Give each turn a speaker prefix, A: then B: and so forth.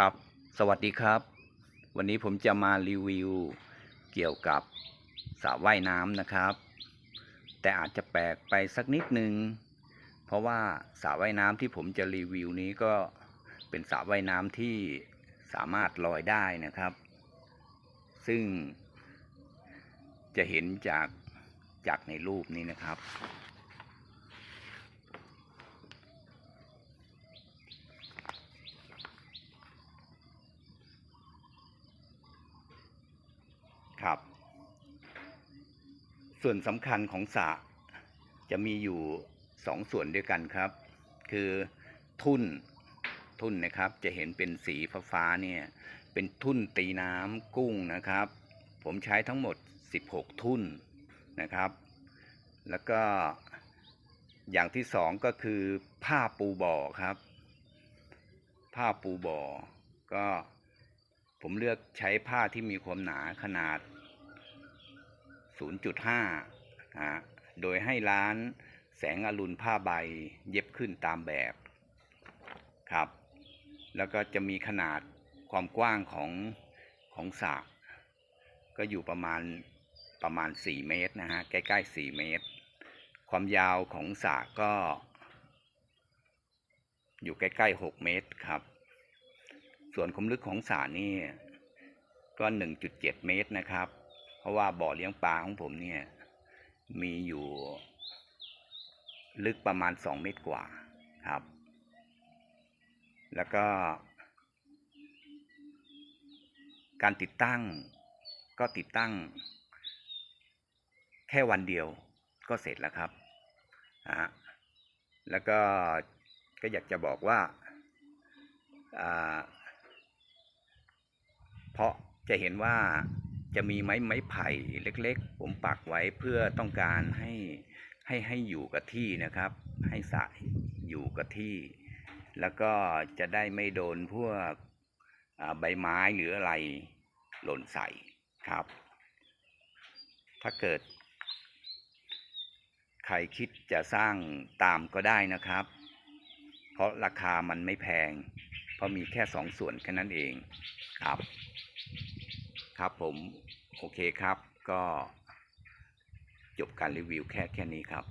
A: ครับ สวัสดีครับ วันนี้ผมจะมารีวิวเกี่ยวกับสระว่ายน้ำนะครับ แต่อาจจะแปลกไปสักนิดนึง เพราะว่าสระว่ายน้ำที่ผมจะรีวิวนี้ก็เป็นสระว่ายน้ำที่สามารถลอยได้นะครับ ซึ่งจะเห็นจากจากในรูปนี้นะครับ ครับ ส่วนสำคัญของสระจะมีอยู่สองส่วนด้วยกันครับ คือทุ่นทุ่นนะครับ จะเห็นเป็นสีฟ้าๆเนี่ย เป็นทุ่นตีน้ำกุ้งนะครับ ผมใช้ทั้งหมด 16 ทุ่นนะครับ แล้วก็อย่างที่สองก็คือผ้าปูบ่อครับ ผ้าปูบ่อ ก็ผมเลือกใช้ผ้าที่มีความหนาขนาด 0.5อ่าโดยให้ร้านแสงอรุณผ้าใบเย็บขึ้นตามแบบครับ แล้วก็จะมีขนาดความกว้างของของสระก็อยู่ประมาณประมาณ 4 เมตรนะฮะใกล้ๆ 4 เมตร ความยาวของสระก็ อยู่ใกล้ๆ 6 เมตรครับ ส่วนความลึกของสระนี่ก็ 1.7 เมตรนะครับ เพราะว่าบ่อเลี้ยงปลาของผมเนี่ย มีอยู่ลึกประมาณ2เมตรกว่าครับ แล้วก็ การติดตั้งก็ติดตั้ง แค่วันเดียวก็เสร็จแล้วครับนะฮะแล้วก็ก็อยากจะบอกว่าอ่าเพราะจะเห็นว่า จะมีไม้ไม้ไผ่เล็กๆ ผมปักไว้เพื่อต้องการให้ให้ให้อยู่กับที่นะครับ ให้สะอยู่กับที่ แล้วก็จะได้ไม่โดนพวกใบไม้หรืออะไรหล่นใส่ครับ ถ้าเกิด ใครคิดจะสร้างตามก็ได้นะครับ เพราะราคามันไม่แพง เพราะมีแค่สองส่วนแค่นั้นเองครับ ครับผม โอเคครับ ก็จบการรีวิวแค่แค่นี้ครับ